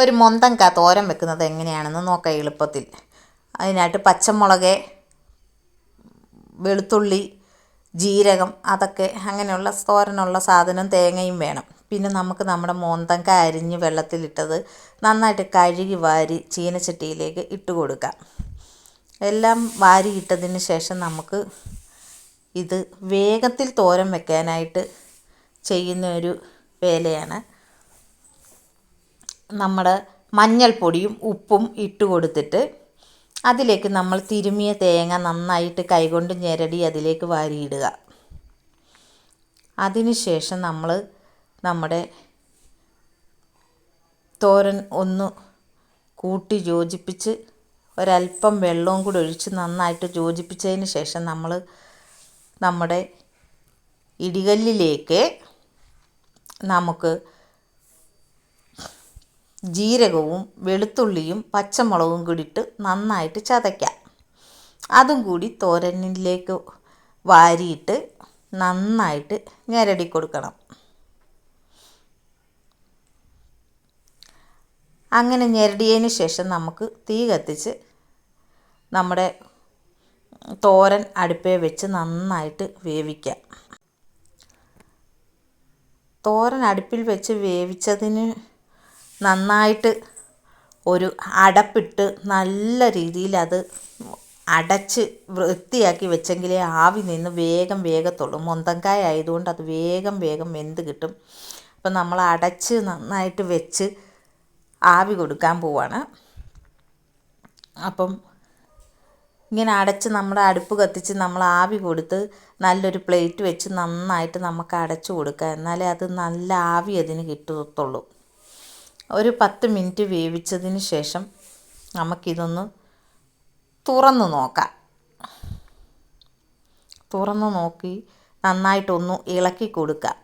ഒരു മൊന്തങ്ക തോരൻ വെക്കുന്നത് എങ്ങനെയാണെന്ന് നോക്കാം എളുപ്പത്തിൽ. അതിനായിട്ട് പച്ചമുളക് വെളുത്തുള്ളി ജീരകം അതൊക്കെ അങ്ങനെയുള്ള തോരനുള്ള സാധനം തേങ്ങയും വേണം. പിന്നെ നമുക്ക് നമ്മുടെ മോന്തങ്ക അരിഞ്ഞ് വെള്ളത്തിലിട്ടത് നന്നായിട്ട് കഴുകി വാരി ചീനച്ചട്ടിയിലേക്ക് ഇട്ട് കൊടുക്കാം. എല്ലാം വാരി ഇട്ടതിന് ശേഷം നമുക്ക് ഇത് വേഗത്തിൽ തോരൻ വെക്കാനായിട്ട് ചെയ്യുന്ന ഒരു വേലയാണ്. നമ്മുടെ മഞ്ഞൾപ്പൊടിയും ഉപ്പും ഇട്ട് കൊടുത്തിട്ട് അതിലേക്ക് നമ്മൾ തിരുമിയ തേങ്ങ നന്നായിട്ട് കൈകൊണ്ട് ഞെരടി അതിലേക്ക് വാരിയിടുക. അതിനുശേഷം നമ്മൾ നമ്മുടെ തോരൻ ഒന്ന് കൂട്ടി യോജിപ്പിച്ച് ഒരല്പം വെള്ളവും കൂടി ഒഴിച്ച് നന്നായിട്ട് യോജിപ്പിച്ചതിന് ശേഷം നമ്മൾ നമ്മുടെ ഇടികല്ലിലേക്ക് നമുക്ക് ജീരകവും വെളുത്തുള്ളിയും പച്ചമുളകും കൂടി ഇട്ട് നന്നായിട്ട് ചതയ്ക്കാം. അതും കൂടി തോരനിലേക്ക് വാരിയിട്ട് നന്നായിട്ട് ഞെരടി കൊടുക്കണം. അങ്ങനെ ഞെരടിയതിന് ശേഷം നമുക്ക് തീ കത്തിച്ച് നമ്മുടെ തോരൻ അടുപ്പേ വെച്ച് നന്നായിട്ട് വേവിക്കാം. തോരൻ അടുപ്പിൽ വെച്ച് വേവിച്ചതിന് നന്നായിട്ട് ഒരു അടപ്പിട്ട് നല്ല രീതിയിൽ അത് അടച്ച് വൃത്തിയാക്കി വെച്ചെങ്കിലേ ആവി നിന്ന് വേഗം വേഗത്തുള്ളൂ. മൊന്തങ്കായ ആയതുകൊണ്ട് അത് വേഗം വേഗം വെന്ത് കിട്ടും. അപ്പം നമ്മൾ അടച്ച് നന്നായിട്ട് വെച്ച് ആവി കൊടുക്കാൻ പോവാണ്. അപ്പം ഇങ്ങനെ അടച്ച് നമ്മുടെ അടുപ്പ് കത്തിച്ച് നമ്മൾ ആവി കൊടുത്ത് നല്ലൊരു പ്ലേറ്റ് വെച്ച് നന്നായിട്ട് നമുക്ക് അടച്ചു കൊടുക്കുക എന്നാലേ അത് നല്ല ആവി അതിന് കിട്ടത്തുള്ളൂ. ഒരു പത്ത് മിനിറ്റ് വേവിച്ചതിന് ശേഷം നമുക്കിതൊന്ന് തുറന്ന് നോക്കാം. തുറന്ന് നോക്കി നന്നായിട്ടൊന്ന് ഇളക്കി കൊടുക്കുക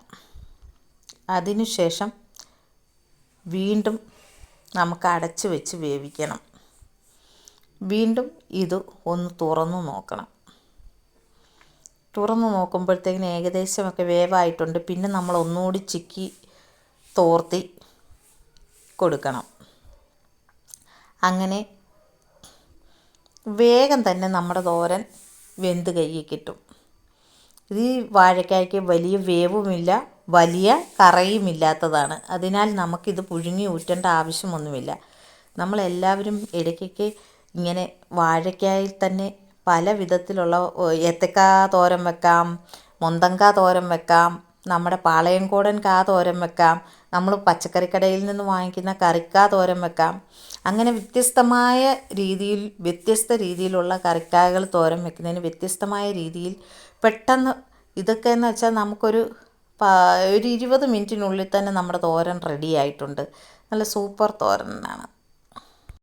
അതിനുശേഷം വീണ്ടും നമുക്ക് അടച്ച് വെച്ച് വേവിക്കണം. വീണ്ടും ഇത് ഒന്ന് തുറന്നു നോക്കണം. തുറന്നു നോക്കുമ്പോഴത്തേക്കിന് ഏകദേശമൊക്കെ വേവായിട്ടുണ്ട്. പിന്നെ നമ്മൾ ഒന്നുകൂടി ചിക്കി തോർത്തി കൊടുക്കണം. അങ്ങനെ വേഗം തന്നെ നമ്മുടെ തോരൻ വെന്ത് കയ്യിൽ കിട്ടും. ഈ വാഴക്കായ്ക്ക് വലിയ വേവുമില്ല വലിയ കറയുമില്ലാത്തതാണ്. അതിനാൽ നമുക്കിത് പുഴുങ്ങി ഊറ്റേണ്ട ആവശ്യമൊന്നുമില്ല. നമ്മളെല്ലാവരും ഇടയ്ക്കൊക്കെ ഇങ്ങനെ വാഴയ്ക്കായിൽ തന്നെ പല വിധത്തിലുള്ള ഏത്തക്ക തോരൻ വെക്കാം മൊന്തങ്ക തോരൻ വെക്കാം നമ്മുടെ പാളയംകോടൻ കാ തോരൻ വെക്കാം നമ്മൾ പച്ചക്കറിക്കടയിൽ നിന്ന് വാങ്ങിക്കുന്ന കറിക്കാ തോരൻ വെക്കാം. അങ്ങനെ വ്യത്യസ്തമായ രീതിയിൽ വ്യത്യസ്ത രീതിയിലുള്ള കറിക്കായകൾ തോരൻ വെക്കുന്നതിന് വ്യത്യസ്തമായ രീതിയിൽ പെട്ടെന്ന് ഇതൊക്കെ എന്ന് വെച്ചാൽ നമുക്കൊരു ഒരു ഇരുപത് മിനിറ്റിനുള്ളിൽ തന്നെ നമ്മുടെ തോരൻ റെഡി ആയിട്ടുണ്ട്. നല്ല സൂപ്പർ തോരനാണ്